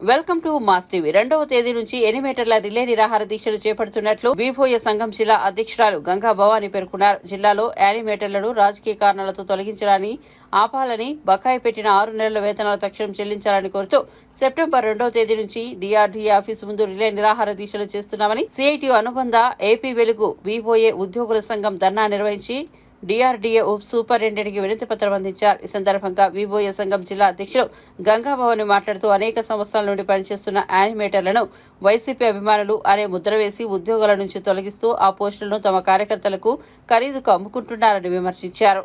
Welcome to mass TV. రెండవ తేదీ నుంచి ఎనిమేటర్ల రిలే నిరాహార దీక్షలు చేపడుతున్నట్లు బీఫోఏ సంఘం జిల్లా అధ్యక్షురాలు గంగా భవానీ పేర్కొన్నారు. జిల్లాలో యానిమేటర్లను రాజకీయ కారణాలతో తొలగించాలని ఆపాలని బకాయి పెట్టిన ఆరు నెలల వేతనాలు తక్షణం చెల్లించాలని కోరుతూ సెప్టెంబర్ రెండవ తేదీ నుంచి డిఆర్డీఏ ఆఫీసు ముందు రిలే నిరాహార దీక్షలు చేస్తున్నామని సిఐటి అనుబంధ ఏపీ వెలుగు బీఫోఏ ఉద్యోగుల సంఘం ధర్నా నిర్వహించి డిఆర్డీఏ ఉప సూపరింటెండెంట్కి వినతి పత్రం అందించారు. ఈ సందర్భంగా వివోఏ సంఘం జిల్లా అధ్యక్షులు గంగాభవన్ మాట్లాడుతూ అనేక సంవత్సరాల నుండి పనిచేస్తున్న యానిమేటర్లను వైసీపీ అభిమానులు అనే ముద్ర వేసి ఉద్యోగాల నుంచి తొలగిస్తూ ఆ పోస్టులను తమ కార్యకర్తలకు ఖరీదుకు అమ్ముకుంటున్నారని విమర్శించారు.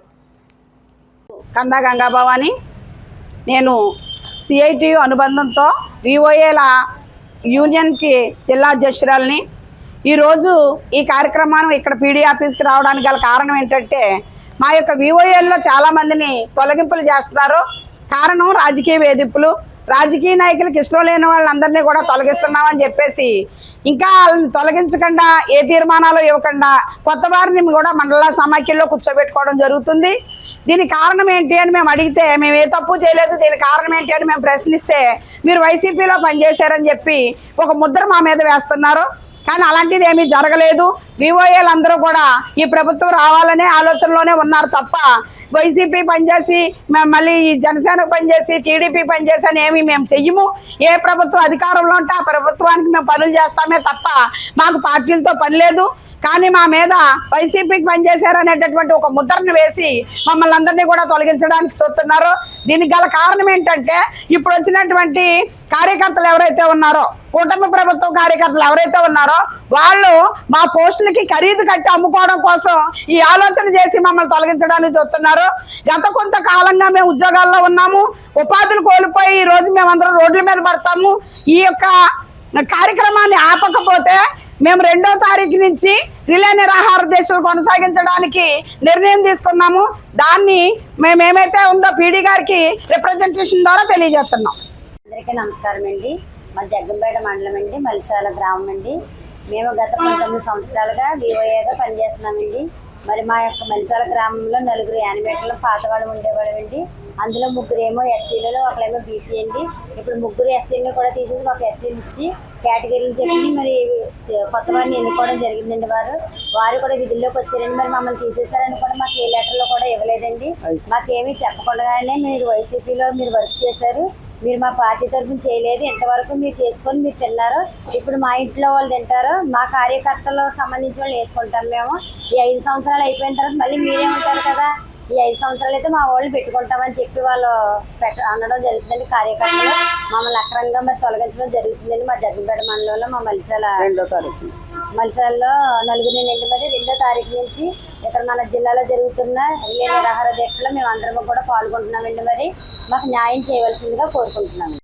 కందా గంగాభవాని నేను సిఐటియు అనుబంధంతో విఓఏల యూనియన్కి జిల్లా అధ్యక్షురాలని ఈరోజు ఈ కార్యక్రమాన్ని ఇక్కడ పీడీ ఆఫీస్కి రావడానికి గల కారణం ఏంటంటే మా యొక్క విఓఏల్లో చాలామందిని తొలగింపులు చేస్తున్నారు. కారణం రాజకీయ వేధింపులు. రాజకీయ నాయకులకు ఇష్టం లేని వాళ్ళందరినీ కూడా తొలగిస్తున్నామని చెప్పేసి ఇంకా వాళ్ళని తొలగించకుండా ఏ తీర్మానాలు ఇవ్వకుండా కొత్త వారిని కూడా మండల సమాఖ్యలో కూర్చోబెట్టుకోవడం జరుగుతుంది. దీనికి కారణం ఏంటి అని మేము అడిగితే మేము ఏ తప్పు చేయలేదు. దీనికి కారణం ఏంటి అని మేము ప్రశ్నిస్తే మీరు వైసీపీలో పనిచేశారని చెప్పి ఒక ముద్ర మా మీద వేస్తున్నారు. కానీ అలాంటిది ఏమీ జరగలేదు. వివోఏలు అందరూ కూడా ఈ ప్రభుత్వం రావాలనే ఆలోచనలోనే ఉన్నారు తప్ప వైసీపీ పనిచేసి మేము మళ్ళీ ఈ జనసేన పనిచేసి టీడీపీ పనిచేసి అని ఏమి మేము చెయ్యము. ఏ ప్రభుత్వం అధికారంలో ఉంటే ఆ ప్రభుత్వానికి మేము పనులు చేస్తామే తప్ప మాకు పార్టీలతో పని లేదు. కానీ మా మీద వైసీపీకి పనిచేశారనేటటువంటి ఒక ముద్రను వేసి మమ్మల్ని అందరినీ కూడా తొలగించడానికి చూస్తున్నారు. దీనికి గల కారణం ఏంటంటే ఇప్పుడు వచ్చినటువంటి కార్యకర్తలు ఎవరైతే ఉన్నారో కూటమి ప్రభుత్వం కార్యకర్తలు ఎవరైతే ఉన్నారో వాళ్ళు మా పోస్టులకి ఖరీదు కట్టి అమ్ముకోవడం కోసం ఈ ఆలోచన చేసి మమ్మల్ని తొలగించడానికి చూస్తున్నారు. గత కొంతకాలంగా మేము ఉద్యోగాల్లో ఉన్నాము. ఉపాధులు కోల్పోయి ఈ రోజు మేమందరం రోడ్ల మీద పడతాము. ఈ యొక్క కార్యక్రమాన్ని ఆపకపోతే మేము రెండో తారీఖు నుంచి రిలే నిరాహార దీక్షలు కొనసాగించడానికి నిర్ణయం తీసుకున్నాము. దాన్ని మేము ఏమైతే ఉందో పీడీ గారికి రిప్రజెంటేషన్ ద్వారా తెలియజేస్తున్నాం. అందరికీ నమస్కారం అండి. మా జగ్గంపేట మండలం అండి మలిసాల గ్రామం అండి. మేము గత పంతొమ్మిది సంవత్సరాలుగా వివోఏగా పనిచేస్తున్నామండి. మరి మా యొక్క మలిసాల గ్రామంలో నలుగురు యానిమేటర్లు పాతవాళ్ళు ఉండేవాళ్ళమండి అందులో ముగ్గురు ఏమో ఎస్సీలలో ఒకళ్ళేమో బీసీ అండి. ఇప్పుడు ముగ్గురు ఎస్సీలను కూడా తీసేసి ఒక ఎస్సీలు ఇచ్చి కేటగిరీలు చెప్పి మరి కొత్త వారిని ఎన్నుకోవడం జరిగిందండి వారు. వారు కూడా విధుల్లోకి వచ్చారండి. మరి మమ్మల్ని తీసేశారని కూడా మాకు ఏ లెటర్లో కూడా ఇవ్వలేదండి. మాకేమీ చెప్పకుండానే మీరు వైసీపీలో మీరు వర్క్ చేశారు. మీరు మా పార్టీ తరఫున చేయలేదు ఇంతవరకు మీరు చేసుకొని మీరు తిన్నారు ఇప్పుడు మా ఇంట్లో వాళ్ళు తింటారు మా కార్యకర్తలు సంబంధించిన వాళ్ళు వేసుకుంటాం మేము. ఈ ఐదు సంవత్సరాలు అయిపోయిన తర్వాత మళ్ళీ మీరే ఉంటారు కదా. ఈ ఐదు సంవత్సరాలు అయితే మా వాళ్ళు పెట్టుకుంటామని చెప్పి వాళ్ళు పెట్ట అనడం జరుగుతుందండి కార్యకర్తలు. మమ్మల్ని అక్రమంగా మరి తొలగించడం జరుగుతుందండి మా జగ్గంపేట మండలంలో మా మలిసాల రెండో తారీఖు. మలిసాల్లో నలుగురు నుండి మరి రెండో తారీఖు నుంచి ఇక్కడ మన జిల్లాలో జరుగుతున్న నిరాహార దీక్షలో మేము అందరం కూడా పాల్గొంటున్నామండి మరి. మాకు న్యాయం చేయవలసిందిగా కోరుకుంటున్నాము